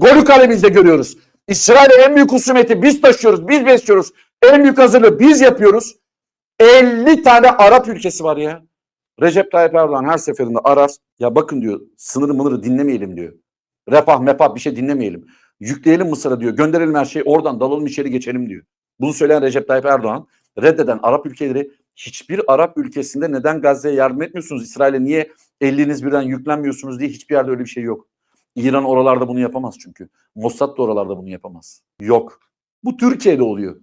Golü kalemizde görüyoruz. İsrail'e en büyük husumeti biz taşıyoruz, biz besliyoruz. En büyük hazırlığı biz yapıyoruz. 50 tane Arap ülkesi var ya. Recep Tayyip Erdoğan her seferinde arar. Ya bakın diyor sınırı mınırı dinlemeyelim diyor. Refah mefah bir şey dinlemeyelim. Yükleyelim Mısır'a diyor. Gönderelim her şeyi oradan dalalım içeri geçelim diyor. Bunu söyleyen Recep Tayyip Erdoğan reddeden Arap ülkeleri hiçbir Arap ülkesinde neden Gazze'ye yardım etmiyorsunuz? İsrail'e niye eliniz birden yüklenmiyorsunuz diye hiçbir yerde öyle bir şey yok. İran oralarda bunu yapamaz çünkü. Mossad da oralarda bunu yapamaz. Yok. Bu Türkiye'de oluyor.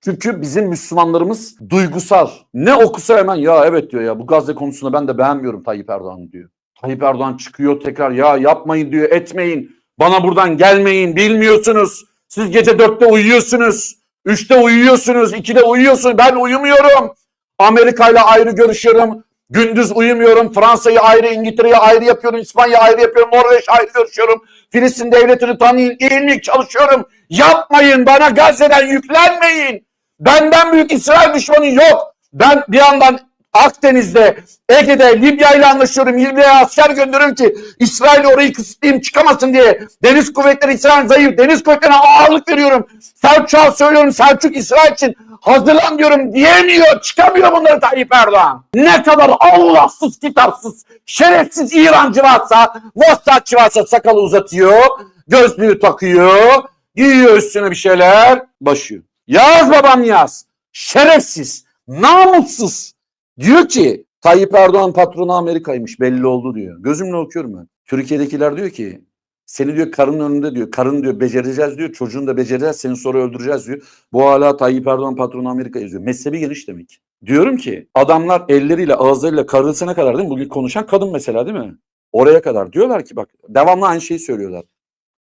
Çünkü bizim Müslümanlarımız duygusal. Ne okusa hemen ya evet diyor ya bu Gazze konusunda ben de beğenmiyorum Tayyip Erdoğan diyor. Tayyip Erdoğan çıkıyor tekrar ya yapmayın diyor etmeyin. Bana buradan gelmeyin bilmiyorsunuz. Siz gece dörtte uyuyorsunuz. Üçte uyuyorsunuz. ikide uyuyorsunuz. Ben uyumuyorum. Amerika ile ayrı görüşüyorum. Gündüz uyumuyorum. Fransa'yı ayrı, İngiltere'yi ayrı yapıyorum. İspanya'yı ayrı yapıyorum. Norveç ayrı görüşüyorum. Filistin devletini tanıyın. İlmik çalışıyorum. Yapmayın. Bana Gazze'den yüklenmeyin. Benden büyük İsrail düşmanı yok. Ben bir yandan Akdeniz'de, Ege'de, Libya ile anlaşıyorum. Libya'ya asker gönderiyorum ki İsrail orayı kısıtlayayım çıkamasın diye. Deniz kuvvetleri İsrail zayıf. Deniz kuvvetlerine ağırlık veriyorum. Selçuk'a söylüyorum. Selçuk İsrail için hazırlan diyorum diyemiyor. Çıkamıyor bunları Tayyip Erdoğan. Ne kadar Allahsız, kitapsız, şerefsiz İrancı varsa, Mossadçı varsa sakalı uzatıyor. Gözlüğü takıyor. Giyiyor üstüne bir şeyler. Başıyor. Yaz babam yaz. Şerefsiz, namussuz. Diyor ki Tayyip Erdoğan patronu Amerika'ymış belli oldu diyor. Gözümle okuyorum ben. Türkiye'dekiler diyor ki seni diyor karın önünde diyor. Karın diyor becereceğiz diyor. Çocuğunu da becereceğiz. Seni sonra öldüreceğiz diyor. Bu hala Tayyip Erdoğan patronu Amerika yazıyor. Mezhebi geniş demek. Diyorum ki adamlar elleriyle ağızlarıyla karısına kadar değil mi? Bugün konuşan kadın mesela değil mi? Oraya kadar diyorlar ki bak devamlı aynı şeyi söylüyorlar.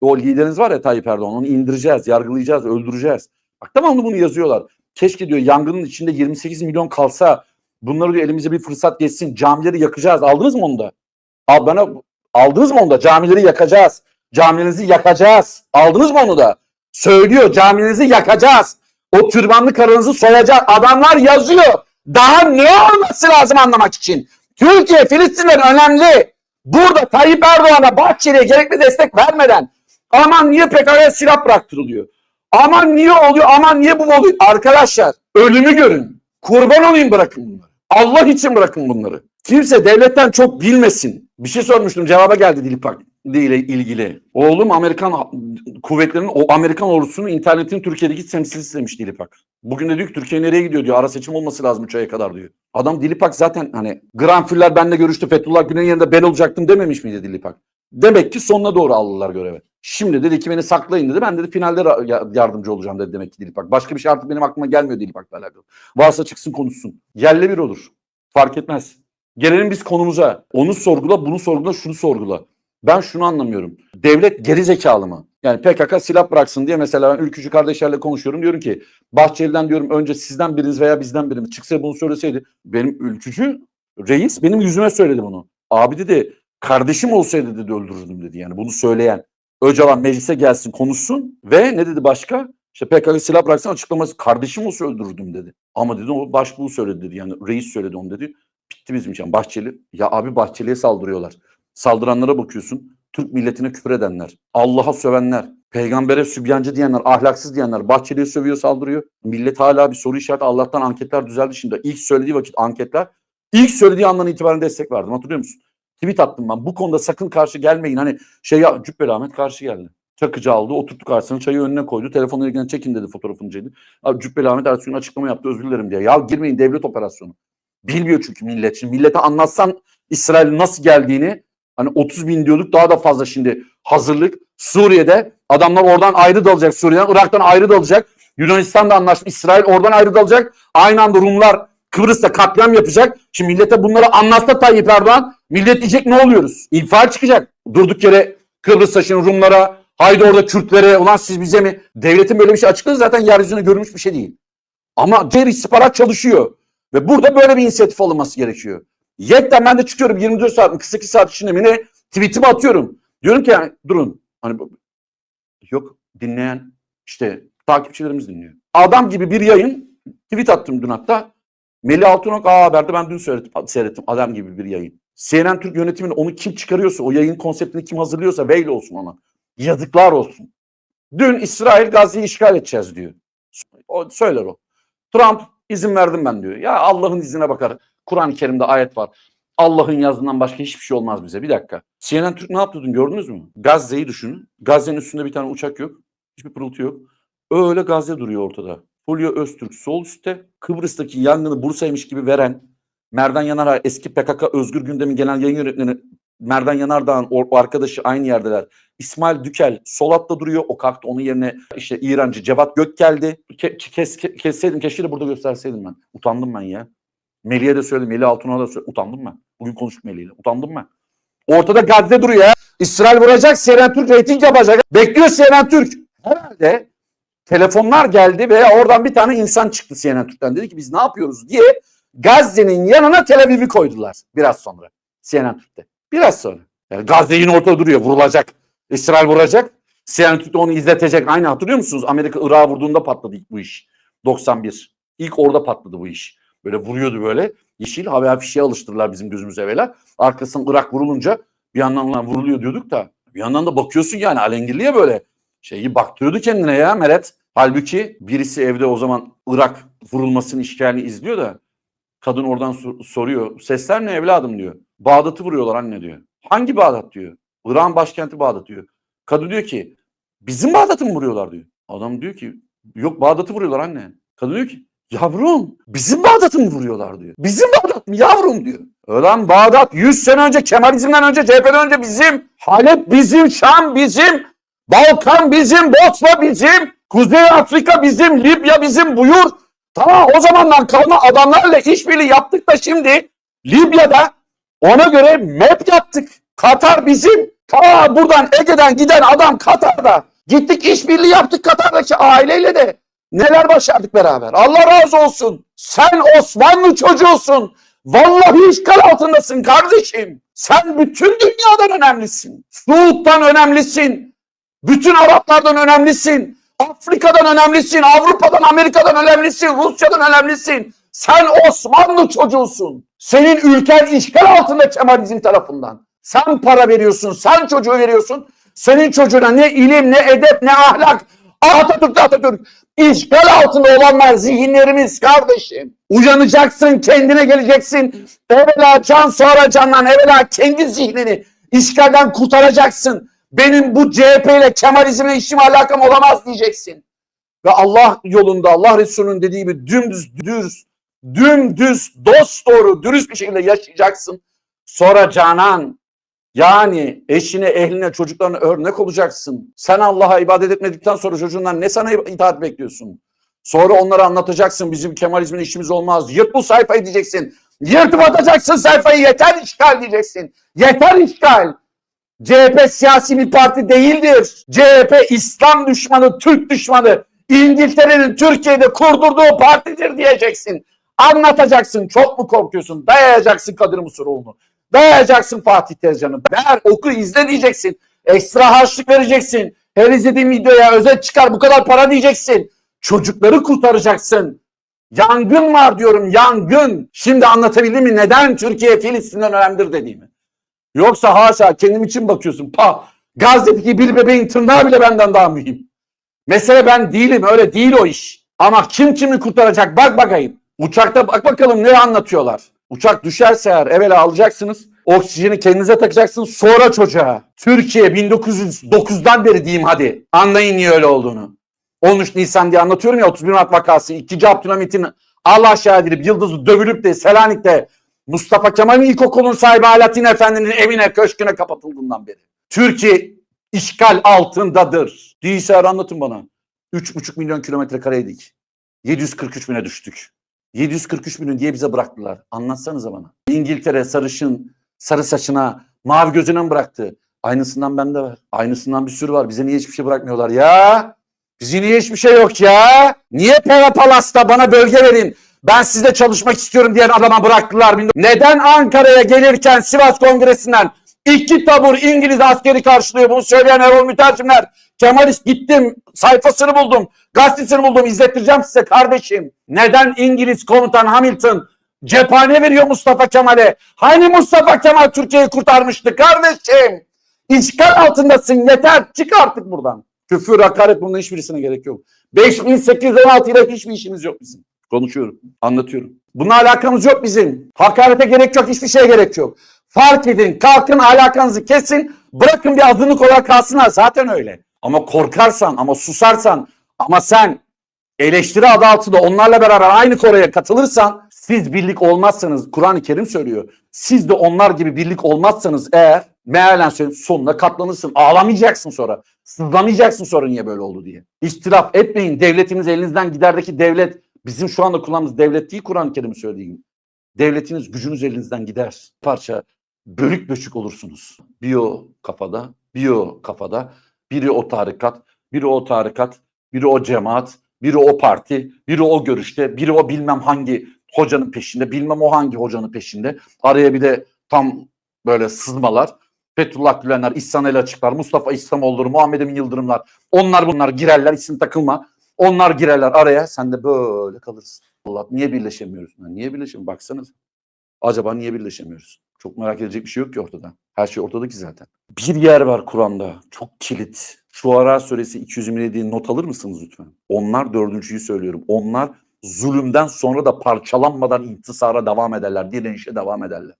O lideriniz var ya Tayyip Erdoğan onu indireceğiz, yargılayacağız, öldüreceğiz. Bak devamlı bunu yazıyorlar. Keşke diyor yangının içinde 28 milyon kalsa bunları diyor elimize bir fırsat geçsin camileri yakacağız. Aldınız mı onu da? Al bana aldınız mı onu da? Camileri yakacağız. Camilerinizi yakacağız. Aldınız mı onu da? Söylüyor camilerinizi yakacağız. O türbanlı karınızı soyacağız. Adamlar yazıyor. Daha ne olması lazım anlamak için? Türkiye Filistinler önemli. Burada Tayyip Erdoğan'a Bahçeli'ye gerekli destek vermeden aman niye PKK'ya silah bıraktırılıyor? Aman niye oluyor? Aman niye bu oluyor? Arkadaşlar ölümü görün. Kurban olayım bırakın bunları. Allah için bırakın bunları. Kimse devletten çok bilmesin. Bir şey sormuştum cevaba geldi Dilipak ile ilgili. Oğlum Amerikan kuvvetlerinin o Amerikan ordusunun internetin Türkiye'deki temsilcisi demiş Dilipak. Bugün de diyor ki Türkiye nereye gidiyor diyor. Ara seçim olması lazım 3 aya kadar diyor. Adam Dilipak zaten hani Granfüller benle görüştü. Fethullah Gülen'in yerinde ben olacaktım dememiş miydi Dilipak? Demek ki sonuna doğru aldılar göreve. Şimdi dedi ki beni saklayın dedi. Ben dedi finalde yardımcı olacağım dedi demek ki Dilipak. Başka bir şey artık benim aklıma gelmiyor Dilipak'la alakalı. Varsa çıksın konuşsun. Yerle bir olur. Fark etmez. Gelelim biz konumuza. Onu sorgula, bunu sorgula, şunu sorgula. Ben şunu anlamıyorum. Devlet geri zekalı mı? Yani PKK silah bıraksın diye mesela ben ülkücü kardeşlerle konuşuyorum. Diyorum ki Bahçeli'den diyorum önce sizden biriniz veya bizden birimiz çıksa bunu söyleseydi. Benim ülkücü reis benim yüzüme söyledi bunu. Abi dedi kardeşim olsaydı dedi öldürürdüm dedi. Yani bunu söyleyen. Öcalan meclise gelsin konuşsun ve ne dedi başka? İşte PKK silah bıraksın açıklaması kardeşim olsa öldürürdüm dedi. Ama dedi o başbuğ söyledi dedi. Yani reis söyledi onu dedi. Bitti bizim için. Bahçeli. Ya abi Bahçeli'ye saldırıyorlar. Saldıranlara bakıyorsun. Türk milletine küfür edenler, Allah'a sövenler, peygambere sübyancı diyenler, ahlaksız diyenler, Bahçeli'ye sövüyor saldırıyor. Millet hala bir soru işareti. Allah'tan anketler düzeldi şimdi. İlk söylediği vakit anketler, ilk söylediği andan itibaren destek verdim. Hatırlıyor musun? Tweet attım ben. Bu konuda sakın karşı gelmeyin. Hani şey ya Cübbeli Ahmet karşı geldi. Çakıcı aldı, oturttu karşısına, çayı önüne koydu. Telefonu ilgilen çekin dedi fotoğrafını çekti. Abi Cübbeli Ahmet gün açıklama yaptı özür dilerim diye. Ya girmeyin devlet operasyonu. Bilmiyor çünkü millet. Şimdi millete anlatsan İsrail'in nasıl geldiğini hani 30 bin diyorduk daha da fazla şimdi hazırlık. Suriye'de adamlar oradan ayrı dalacak Suriye'den. Irak'tan ayrı dalacak. Yunanistan'da anlaşmış. İsrail oradan ayrı dalacak. Aynı anda Rumlar Kıbrıs'ta katliam yapacak. Şimdi millete bunları anlatsa Tayyip Erdoğan millet diyecek ne oluyoruz? İnfial çıkacak. Durduk yere Kıbrıs'ta şimdi Rumlara haydi orada Kürtlere ulan siz bize mi? Devletin böyle bir şey açıkladı zaten yeryüzüne görülmüş bir şey değil. Ama diğer istihbarat çalışıyor. Ve burada böyle bir inisiyatif alınması gerekiyor. Yekten ben de çıkıyorum 24 saat mi 48 saat içinde mi ne tweetimi atıyorum. Diyorum ki yani, durun. Hani yok dinleyen işte takipçilerimiz dinliyor. Adam gibi bir yayın tweet attım dün hatta. Melih Altınok A Haber'de ben dün seyrettim, seyrettim adam gibi bir yayın. CNN Türk yönetimini onu kim çıkarıyorsa o yayın konseptini kim hazırlıyorsa veil olsun ona. Yazıklar olsun. Dün İsrail Gazze'yi işgal edeceğiz diyor. O, söyler o. Trump izin verdim ben diyor. Ya Allah'ın izine bakar. Kur'an-ı Kerim'de ayet var. Allah'ın yazdığından başka hiçbir şey olmaz bize. Bir dakika. CNN Türk ne yaptı dün gördünüz mü? Gazze'yi düşünün. Gazze'nin üstünde bir tane uçak yok. Hiçbir pırıltı yok. Öyle Gazze duruyor ortada. Fulya Öztürk sol üstte. Kıbrıs'taki yangını Bursa'ymış gibi veren Merdan Yanardağ eski PKK Özgür Gündem'in genel yayın yönetmeni Merdan Yanardağ'ın o arkadaşı aynı yerdeler. İsmail Dükel sol hatta duruyor. O kalktı onun yerine işte İrancı Cevat Gök geldi. Ke kes, ke kesseydim keşke de burada gösterseydim ben. Utandım ben ya. Melih'e de söyledim. Melih Altun'a da söyledim. Utandım ben. Bugün konuştuk Melih'le. Utandım ben. Ortada Gazze duruyor ya. İsrail vuracak. CNN Türk reyting yapacak. Bekliyor CNN Türk. Herhalde telefonlar geldi ve oradan bir tane insan çıktı CNN Türk'ten. Dedi ki biz ne yapıyoruz diye Gazze'nin yanına Tel Aviv'i koydular biraz sonra. CNN Türk'te. Biraz sonra. Yani Gazze yine ortada duruyor. Vurulacak. İsrail vuracak. CNN Türk'te onu izletecek. Aynı hatırlıyor musunuz? Amerika Irak'a vurduğunda patladı bu iş. 91. İlk orada patladı bu iş. Böyle vuruyordu böyle. Yeşil hava fişeğe alıştırdılar bizim gözümüze evvela. Arkasından Irak vurulunca bir yandan lan vuruluyor diyorduk da bir yandan da bakıyorsun yani alengirliye böyle şeyi baktırıyordu kendine ya Meret. Halbuki birisi evde o zaman Irak vurulmasının işgalini izliyor da kadın oradan sor- soruyor. Sesler ne evladım diyor. Bağdat'ı vuruyorlar anne diyor. Hangi Bağdat diyor. Irak'ın başkenti Bağdat diyor. Kadın diyor ki bizim Bağdat'ı mı vuruyorlar diyor. Adam diyor ki yok Bağdat'ı vuruyorlar anne. Kadın diyor ki yavrum bizim Bağdat'ı mı vuruyorlar diyor. Bizim Bağdat mı yavrum diyor. Ulan Bağdat 100 sene önce Kemalizm'den önce CHP'den önce bizim. Halep bizim, Şam bizim. Balkan bizim, Bosna bizim. Kuzey Afrika bizim, Libya bizim buyur. Ta o zamandan kalma adamlarla işbirliği yaptık da şimdi Libya'da ona göre map yaptık. Katar bizim. Ta buradan Ege'den giden adam Katar'da. Gittik işbirliği yaptık Katar'daki aileyle de. Neler başardık beraber. Allah razı olsun. Sen Osmanlı çocuğusun. Vallahi işgal altındasın kardeşim. Sen bütün dünyadan önemlisin. Suud'dan önemlisin. Bütün Araplardan önemlisin. Afrika'dan önemlisin. Avrupa'dan, Amerika'dan önemlisin. Rusya'dan önemlisin. Sen Osmanlı çocuğusun. Senin ülken işgal altında Kemalizm tarafından. Sen para veriyorsun, sen çocuğu veriyorsun. Senin çocuğuna ne ilim, ne edep, ne ahlak. Atatürk, Atatürk. İşgal altında olanlar zihinlerimiz kardeşim. Uyanacaksın, kendine geleceksin. Evvela can sonra candan, evvela kendi zihnini işgalden kurtaracaksın. Benim bu CHP ile Kemalizmle işim alakam olamaz diyeceksin. Ve Allah yolunda Allah Resulü'nün dediği gibi dümdüz düz, dümdüz dost doğru dürüst bir şekilde yaşayacaksın. Sonra canan yani eşine, ehline, çocuklarına örnek olacaksın. Sen Allah'a ibadet etmedikten sonra çocuğundan ne sana itaat bekliyorsun? Sonra onlara anlatacaksın bizim Kemalizmle işimiz olmaz. Yırt bu sayfayı diyeceksin. Yırtıp atacaksın sayfayı yeter işgal diyeceksin. Yeter işgal. CHP siyasi bir parti değildir. CHP İslam düşmanı, Türk düşmanı, İngiltere'nin Türkiye'de kurdurduğu partidir diyeceksin. Anlatacaksın. Çok mu korkuyorsun? Dayayacaksın Kadir Musuroğlu'nu. Dayayacaksın Fatih Tezcan'ı. Ver, oku, izle diyeceksin. Ekstra harçlık vereceksin. Her izlediğin videoya özet çıkar bu kadar para diyeceksin. Çocukları kurtaracaksın. Yangın var diyorum yangın. Şimdi anlatabildim mi neden Türkiye Filistin'den önemlidir dediğimi. Yoksa haşa kendim için bakıyorsun. Pa Gazze'deki bir bebeğin tırnağı bile benden daha mühim. Mesele ben değilim öyle değil o iş. Ama kim kimi kurtaracak bak bakayım. Uçakta bak bakalım ne anlatıyorlar. Uçak düşerse eğer evvela alacaksınız. Oksijeni kendinize takacaksınız sonra çocuğa. Türkiye 1909'dan beri diyeyim hadi. Anlayın niye öyle olduğunu. 13 Nisan diye anlatıyorum ya 31 Mart vakası. 2. Abdülhamit'in Allah aşağı Yıldız'ı dövülüp de Selanik'te Mustafa Kemal'in ilkokulun sahibi Alaaddin Efendi'nin evine köşküne kapatıldığından beri. Türkiye işgal altındadır. Değilse anlatın bana. 3,5 milyon kilometre kareydik. 743 bine düştük. 743 milyon diye bize bıraktılar. Anlatsanıza bana. İngiltere sarışın, sarı saçına, mavi gözüne mi bıraktı? Aynısından bende var. Aynısından bir sürü var. Bize niye hiçbir şey bırakmıyorlar ya? Bize niye hiçbir şey yok ya? Niye Pera Palas'ta bana bölge verin? Ben sizle çalışmak istiyorum diyen adama bıraktılar. Neden Ankara'ya gelirken Sivas Kongresi'nden iki tabur İngiliz askeri karşılıyor? Bunu söyleyen Erol Mütercimler. Kemalist gittim sayfasını buldum. Gazetesini buldum izlettireceğim size kardeşim. Neden İngiliz komutan Hamilton cephane veriyor Mustafa Kemal'e? Hani Mustafa Kemal Türkiye'yi kurtarmıştı kardeşim? İşgal altındasın yeter. Çık artık buradan. Küfür, hakaret bunun hiçbirisine gerek yok. 5816 ile hiçbir işimiz yok bizim. Konuşuyorum, anlatıyorum. Bununla alakamız yok bizim. Hakarete gerek yok, hiçbir şeye gerek yok. Fark edin, kalkın alakanızı kesin, bırakın bir azınlık olarak kalsınlar. Zaten öyle. Ama korkarsan, ama susarsan, ama sen eleştiri adı altında onlarla beraber aynı Kore'ye katılırsan, siz birlik olmazsanız, Kur'an-ı Kerim söylüyor, siz de onlar gibi birlik olmazsanız eğer, mealen söyleyeyim, sonuna katlanırsın, ağlamayacaksın sonra, sızlamayacaksın sonra niye böyle oldu diye. İstiraf etmeyin, devletiniz elinizden giderdeki devlet, bizim şu anda kullandığımız devlet değil Kur'an-ı Kerim söylediği gibi. Devletiniz, gücünüz elinizden gider. Parça bölük böşük olursunuz. Bir o kafada, bir o kafada, biri o tarikat, biri o tarikat, biri o cemaat, biri o parti, biri o görüşte, biri o bilmem hangi hocanın peşinde, bilmem o hangi hocanın peşinde. Araya bir de tam böyle sızmalar. Fethullah Gülenler, İhsan El Açıklar, Mustafa İslamoğlu'dur, Muhammed Emin Yıldırımlar. Onlar bunlar girerler, isim takılma. Onlar girerler araya, sen de böyle kalırsın. Allah niye birleşemiyoruz? Niye birleşemiyoruz? Baksanız. Acaba niye birleşemiyoruz? Çok merak edecek bir şey yok ki ortada. Her şey ortada ki zaten. Bir yer var Kur'an'da. Çok kilit. Şuara suresi 227 not alır mısınız lütfen? Onlar dördüncüyü söylüyorum. Onlar zulümden sonra da parçalanmadan intisara devam ederler. Direnişe devam ederler.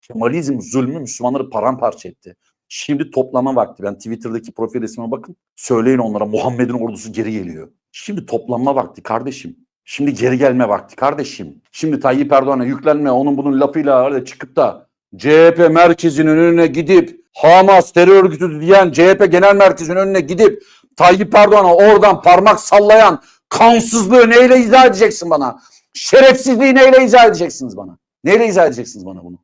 Kemalizm zulmü Müslümanları paramparça etti. Şimdi toplama vakti. Ben Twitter'daki profil resmime bakın. Söyleyin onlara Muhammed'in ordusu geri geliyor. Şimdi toplanma vakti kardeşim. Şimdi geri gelme vakti kardeşim. Şimdi Tayyip Erdoğan'a yüklenme onun bunun lafıyla öyle çıkıp da CHP merkezinin önüne gidip Hamas terör örgütü diyen CHP genel merkezinin önüne gidip Tayyip Erdoğan'a oradan parmak sallayan kansızlığı neyle izah edeceksin bana? Şerefsizliği neyle izah edeceksiniz bana? Neyle izah edeceksiniz bana bunu?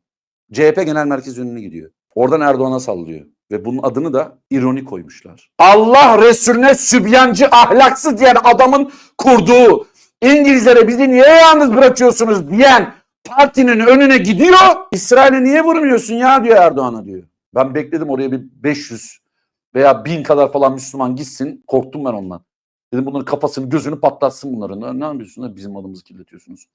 CHP genel merkez önüne gidiyor. Oradan Erdoğan'a sallıyor. Ve bunun adını da ironi koymuşlar. Allah Resulüne sübyancı ahlaksız diyen adamın kurduğu İngilizlere bizi niye yalnız bırakıyorsunuz diyen partinin önüne gidiyor. İsrail'e niye vurmuyorsun ya diyor Erdoğan'a diyor. Ben bekledim oraya bir 500 veya 1000 kadar falan Müslüman gitsin. Korktum ben ondan. Dedim bunların kafasını gözünü patlatsın bunların. Ne, yapıyorsunuz? Bizim adımızı kirletiyorsunuz.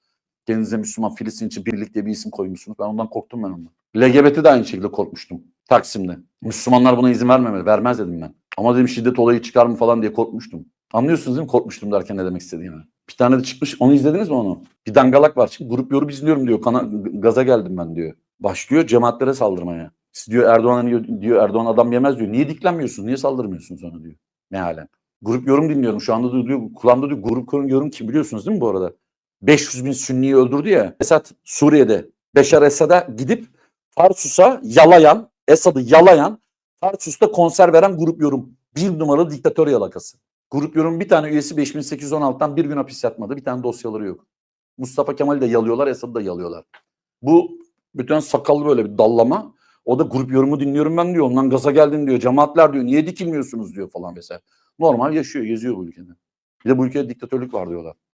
Kendinize Müslüman Filistin için birlik diye bir isim koymuşsunuz. Ben ondan korktum ben ondan. LGBT de aynı şekilde korkmuştum. Taksim'de. Müslümanlar buna izin vermemeli. Vermez dedim ben. Ama dedim şiddet olayı çıkar mı falan diye korkmuştum. Anlıyorsunuz değil mi? Korkmuştum derken ne demek istediğimi. Bir tane de çıkmış. Onu izlediniz mi onu? Bir dangalak var. Şimdi grup yorum izliyorum diyor. Kana, gaza geldim ben diyor. Başlıyor cemaatlere saldırmaya. Siz diyor Erdoğan'a diyor, Erdoğan adam yemez diyor. Niye diklenmiyorsun? Niye saldırmıyorsunuz ona diyor. Mealen. Grup yorum dinliyorum. Şu anda da diyor kulağımda diyor grup yorum kim biliyorsunuz değil mi bu arada? 500 bin Sünniyi öldürdü ya. Esad Suriye'de Beşar Esad'a gidip Tarsus'a yalayan, Esad'ı yalayan, Tarsus'ta konser veren grup yorum. Bir numaralı diktatör yalakası. Grup yorum bir tane üyesi 5816'dan bir gün hapis yatmadı. Bir tane dosyaları yok. Mustafa Kemal'i de yalıyorlar, Esad'ı da yalıyorlar. Bu bütün sakallı böyle bir dallama. O da grup yorumu dinliyorum ben diyor. Ondan gaza geldim diyor. Cemaatler diyor. Niye dikilmiyorsunuz diyor falan mesela. Normal yaşıyor, geziyor bu ülkede. Bir de bu ülkede diktatörlük var diyorlar.